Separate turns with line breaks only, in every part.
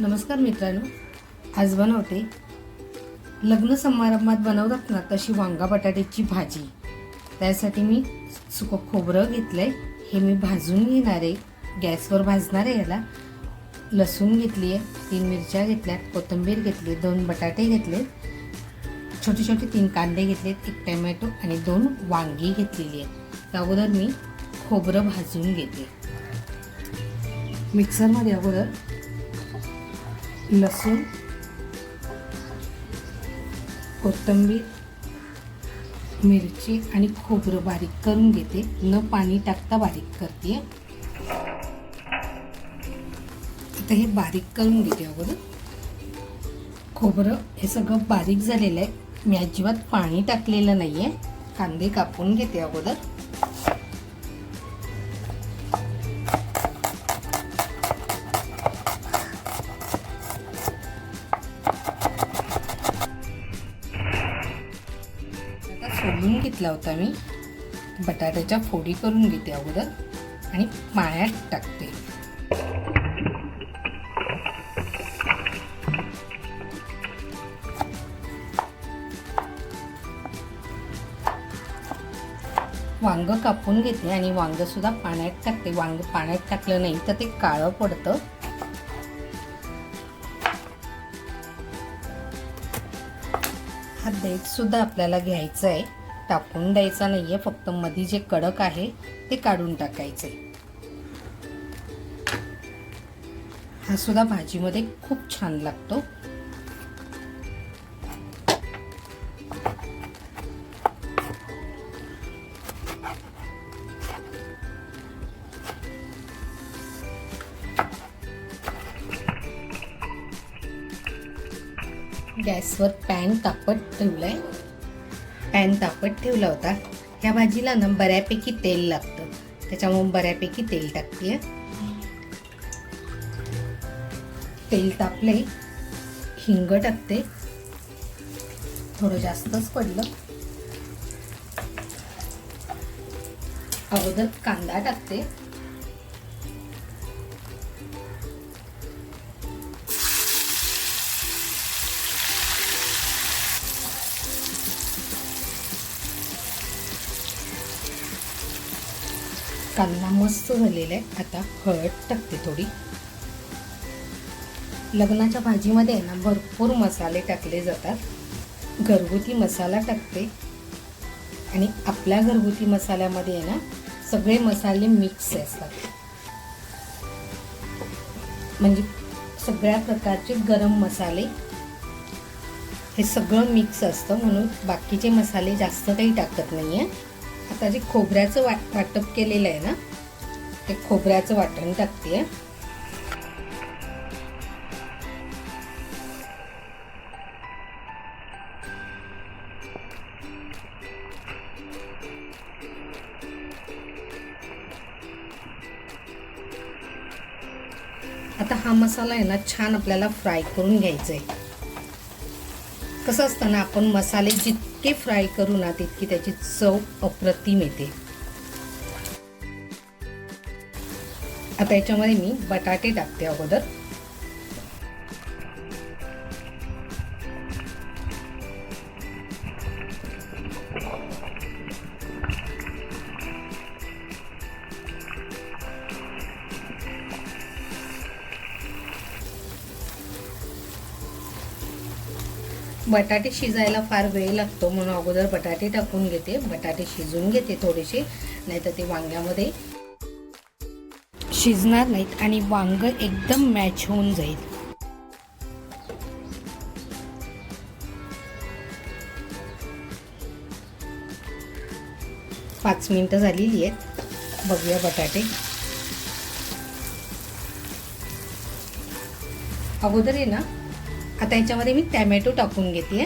नमस्कार मित्रांनो. आज बनवते लग्न समारंभात बनवतात ना तशी वांगा बटाट्याची भाजी. त्यासाठी मी सुकं खोबरं घेतलं आहे हे मी भाजून घेणार आहे. गॅसवर भाजणार आहे याला. लसूण घेतली आहे तीन मिरच्या घेतल्यात कोथिंबीर घेतली दोन बटाटे घेतले छोटे छोटे तीन कांदे घेतलेत एक टमॅटो आणि दोन वांगी घेतलेली आहेत त्या अगोदर मी खोबरं भाजून घेते. मिक्सरमध्ये अगोदर लसूण कोथिंबीर मिरची आणि खोबरं बारीक करून घेते. न पाणी टाकता बारीक करते. आता हे बारीक करून घेते अगोदर. खोबरं हे सगळं बारीक झालेलं आहे. मी अजिबात पाणी टाकलेलं नाही आहे कांदे कापून घेते अगोदर. घेतला होता मी. बटाट्याच्या फोडी करून घेते अगोदर आणि पाण्यात टाकते. वांग कापून घेते आणि वांग सुद्धा पाण्यात टाकते. वांग पाण्यात टाकलं नाही तर ते काळं पडतं. हा देठ सुद्धा आपल्याला घ्यायचा आहे. टाकून द्यायचा नाही आहे फक्त मध्ये जे कडक आहे ते काढून टाकायचे. हा सुद्धा भाजीमध्ये खूप छान लागतो. गॅसवर पॅन तापत ठेवलाय. पॅन तापत ठेवला होता. ह्या भाजीला ना बऱ्यापैकी तेल लागतं. त्याच्यामुळे बऱ्यापैकी तेल टाकते. तेल तापले हिंग टाकते. थोडं जास्तच पडलं. अगोदर कांदा टाकते. कांदा मस्त झालेला आहे आता हळद टाकते थोडी. लग्नाच्या भाजीमध्ये ना भरपूर मसाले टाकले जातात. घरगुती मसाला टाकते. आणि आपल्या घरगुती मसाल्यामध्ये आहे ना सगळे मसाले मिक्स असतात. म्हणजे सगळ्या प्रकारचे गरम मसाले. हे सगळं मिक्स असतं म्हणून बाकीचे मसाले जास्त काही टाकत नाही आहे आता जे खोबऱ्याचं वाट वाटप केलेलं आहे ना ते खोबऱ्याचं वाटण टाकते आता हा मसाला आहे ना छान आपल्याला फ्राय करून घ्यायचा आहे कसं असतं ना आपण मसाले जितके फ्राय करू ना तितकी त्याची चव अप्रतिम येते. आता याच्यामध्ये मी बटाटे टाकते अगोदर. बटाटे शिजायला फार वेळ लागतो म्हणून अगोदर बटाटे टाकून घेते. बटाटे शिजून घेते थोडेसे नाहीतर ते वांग्यामध्ये शिजणार नाहीत आणि वांग एकदम मॅच होऊन जाईल. पाच मिनटं झालेली आहेत. बघूया बटाटे. अगोदर आहे ना आता याच्यामध्ये मी टॅमॅटो टाकून घेते.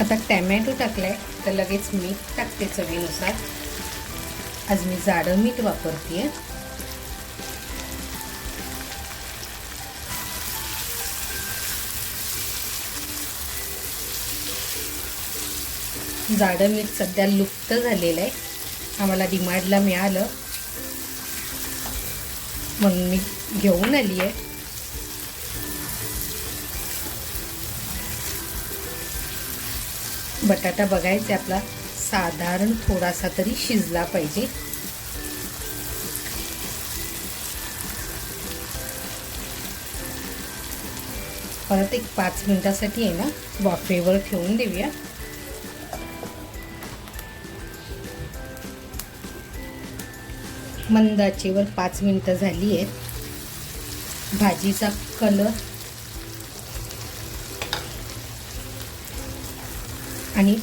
आता टॅमॅटो टाकलाय तर लगेच मीठ टाकते चवीनुसार. आज मी जाडं मीठ वापरते जाडं मीठ सध्या लुप्त झालेलं आहे. आम्हाला डिमांडला मिळालं. म्हणून मी घेऊन आली आहे. बटाटा बघायचा आपला. साधारण थोडासा तरी शिजला पाहिजे. परत एक पाच मिनटासाठी आहे ना वाफेवर ठेवून देऊया. मंदाचेवर पाच मिनिटं झाली आहेत. भाजीचा कलर आणि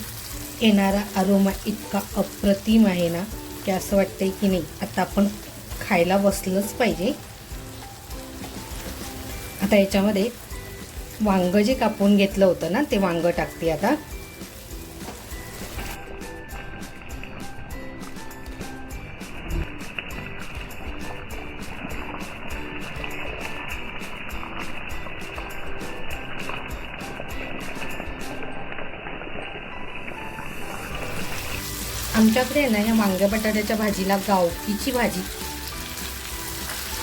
येणारा अरोमा इतका अप्रतिम आहे ना की असं वाटतंय की नाही आता आपण खायला बसलंच पाहिजे. आता याच्यामध्ये वांग जे कापून घेतलं होतं ना ते वांग टाकते आता. आमच्याकडे ना या वांग्या बटाट्याच्या भाजीला गावकीची भाजी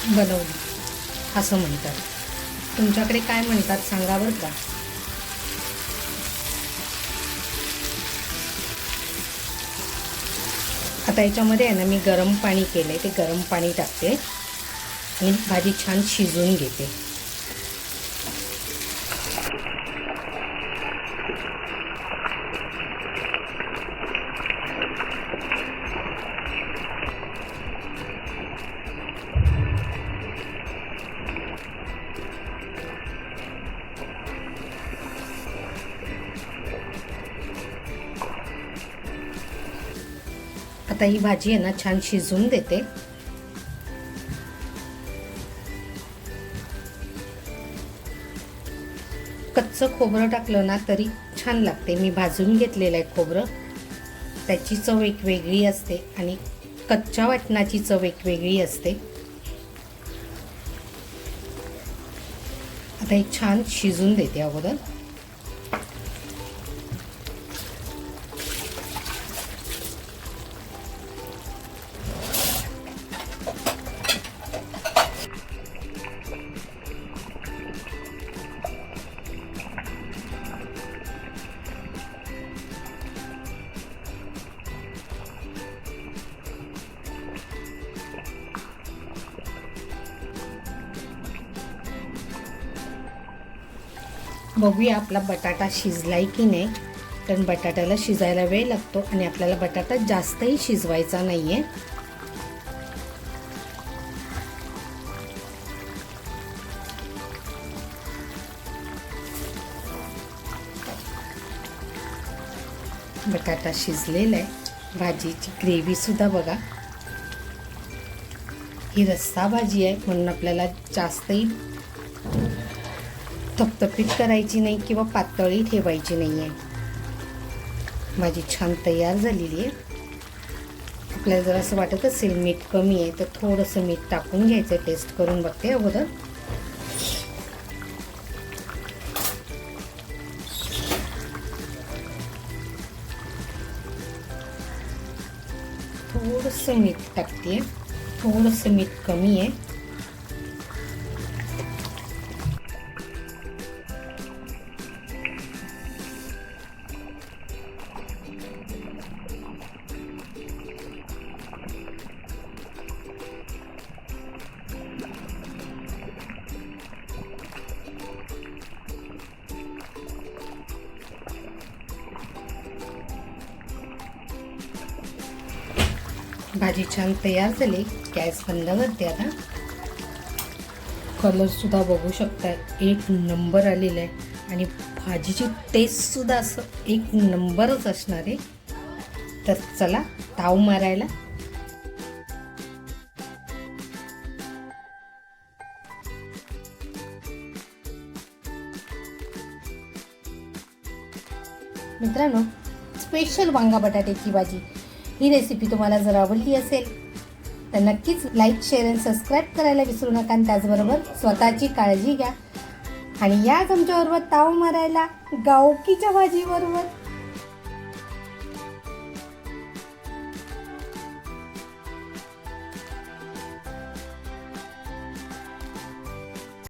बनवली. असं म्हणतात. तुमच्याकडे काय म्हणतात सांगा बरं का? आता याच्यामध्ये आहे ना मी गरम पाणी केलं आहे ते गरम पाणी टाकते आणि भाजी छान शिजवून घेते. आता ही भाजी आहे ना छान शिजवून देते. कच्चं खोबरं टाकलं ना तरी छान लागते. मी भाजून घेतलेलं आहे खोबरं. त्याची चव एक वेगळी असते आणि कच्च्या वाटणाची चव एक वेगळी असते. आता एक छान शिजून देते अगोदर. बघूया आपला बटाटा शिजलाय की नाही. कारण बटाट्याला शिजायला वेळ लागतो आणि आपल्याला बटाटा जास्तही शिजवायचा नाही आहे बटाटा शिजलेला आहे. भाजीची ग्रेव्हीसुद्धा बघा. ही रस्सा भाजी आहे. म्हणून आपल्याला जास्तही थपथपीत करायची नाही किंवा पातळी ठेवायची नाही आहे माझी छान तयार झालेली आहे. आपल्याला जर असं वाटत असेल मीठ कमी आहे तर थोडंसं मीठ टाकून घ्यायचं. टेस्ट करून बघते अगोदर. थोडंसं मीठ टाकते. थोडंसं मीठ कमी आहे. भाजी छान तयार झाली. गॅस बंद करते आता. कलरसुद्धा बघू शकता एक नंबर आलेला आहे. आणि भाजीची टेस्टसुद्धा असं एक नंबरच असणार आहे. तर चला ताव मारायला. मित्रांनो स्पेशल वांगा बटाट्याची भाजी. ही रेसिपी तुम्हाला जर आवडली असेल तर नक्कीच लाईक शेअर आणि सबस्क्राईब करायला विसरू नका आणि त्याचबरोबर स्वतःची काळजी घ्या. आणि याच आमच्याबरोबर ताव मारायला गावकीच्या भाजीबरोबर